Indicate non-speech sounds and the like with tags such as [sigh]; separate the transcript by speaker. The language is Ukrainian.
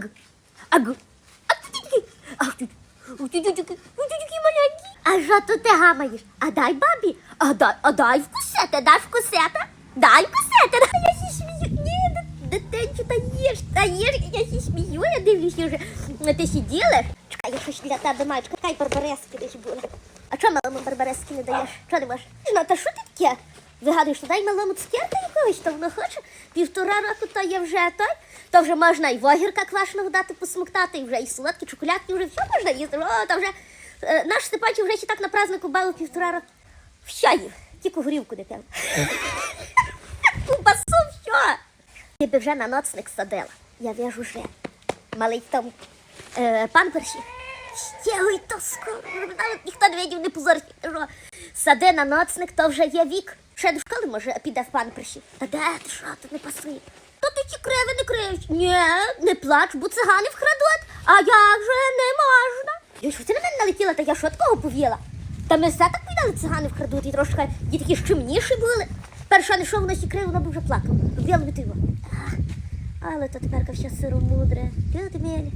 Speaker 1: Аг. Аг. А ти. А що тут ти гамаєш? А дай бабі. А дай, а дай вкусити, дай вкусити. Дай вкусити. Я сі смію. Ні, дитинчу, та їж, та їж. Я сі смію, я дивлюся вже. Ти сиділа? Чекай, я щось для тебе маю. Чекай, барбарески десь були. А чого малому барбарески не даєш? Чого не можеш? Ну, та що ти таке? Вигадуєш, що дай малому цукерка якогось, то воно хоче. Півтора року то є вже той, то вже можна і вогірка квашеного дати посмоктати, і вже і солодкі чоколядки, вже все можна їсти. О, то вже е, наш Степанчик вже ще так на празднику бавив півтора року. Все їв, тільки горівку не пив. [laughs] Кубасу, все. Ти би вже на ноцник садила. Я вижу вже. Малий там е, памперсі. Стягуй то скоро. Навіть ніхто не не позорить. Що Сади на ноцник, то вже є вік. Ще до школи може піде в памперсі. Та де ти що, тут не пасує? То ти ті криви не криєш. Ні, не плач, бо цигани вкрадуть. А як же не можна? Я що ти на мене налетіла, та я що такого повіла? Та ми все так видали, цигани вкрадуть, і трошки ті такі щемніші були. Перша не йшов на сі криво, вона б вже плакала. Робила би ти його. Але то тепер все сиромудре. Люди милі.